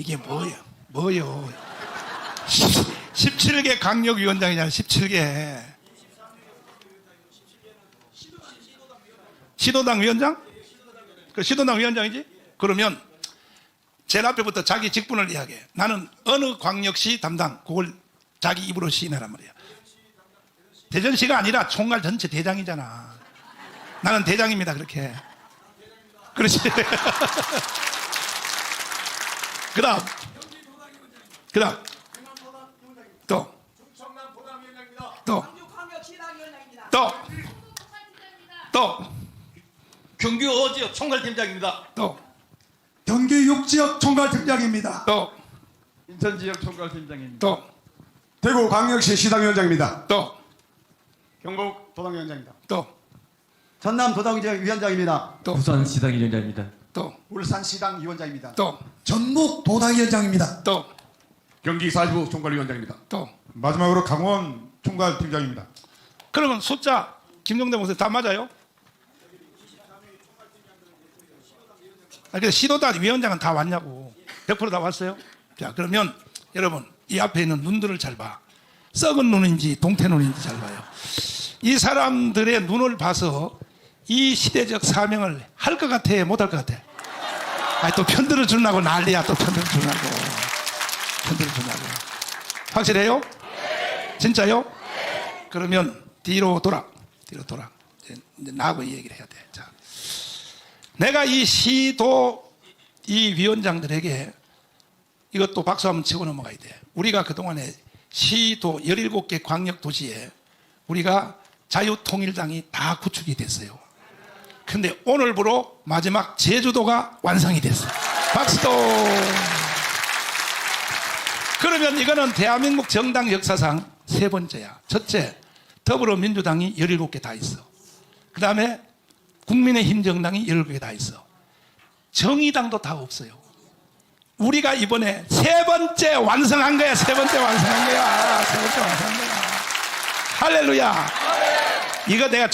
이게 뭐야? 뭐요? 17개 강력위원장이냐, 17개. 시도당 위원장? 그 시도당 위원장이지? 그러면 제일 앞에부터 자기 직분을 이야기해. 나는 어느 광역시 담당, 그걸 자기 입으로 시인하란 말이야. 대전시가 아니라 총괄 전체 대장이잖아. 나는 대장입니다, 그렇게. 그렇지. 그 다음. 그 다음. 또. 또. 또. 또. 경기 어지역 총괄팀장입니다. 또. 경기 6지역 총괄팀장입니다. 또. 인천 지역 총괄팀장입니다. 또. 대구 광역시 시당위원장입니다. 또. 경북 도당위원장입니다. 또. 전남 도당위원장 위원장입니다. 또. 부산 시당위원장입니다. 또. 울산 시당 위원장입니다. 또. 전북 도당위원장입니다. 또. 경기 4부 총괄위원장입니다. 또. 마지막으로 강원 총괄 팀장입니다. 그러면 숫자 김종대 목사님 다 맞아요? 아, 그래서 시도단 위원장은 다 왔냐고. 100%다 왔어요? 자, 그러면 여러분, 이 앞에 있는 눈들을 잘 봐. 썩은 눈인지 동태 눈인지 잘 봐요. 이 사람들의 눈을 봐서 이 시대적 사명을 할 것 같아, 못 할 것 같아? 아, 또 편들어 주려고 난리야, 또 편들어 주려고. 편들어 주려고. 확실해요? 진짜요? 그러면 뒤로 돌아. 뒤로 돌아. 이제, 이제 나하고 이 얘기를 해야 돼. 자. 내가 이 시도 이 위원장들에게 이것도 박수 한번 치고 넘어가야 돼. 우리가 그동안에 시도 17개 광역 도시에 우리가 자유통일당이 다 구축이 됐어요. 근데 오늘부로 마지막 제주도가 완성이 됐어. 박수도. 그러면 이거는 대한민국 정당 역사상 세 번째야. 첫째, 더불어민주당이 17개 다 있어. 그 다음에 국민의힘 정당이 17개 다 있어. 정의당도 다 없어요. 우리가 이번에 세 번째 완성한 거야. 세 번째 완성한 거야. 세 번째 완성한 거야. 할렐루야. 이거 내가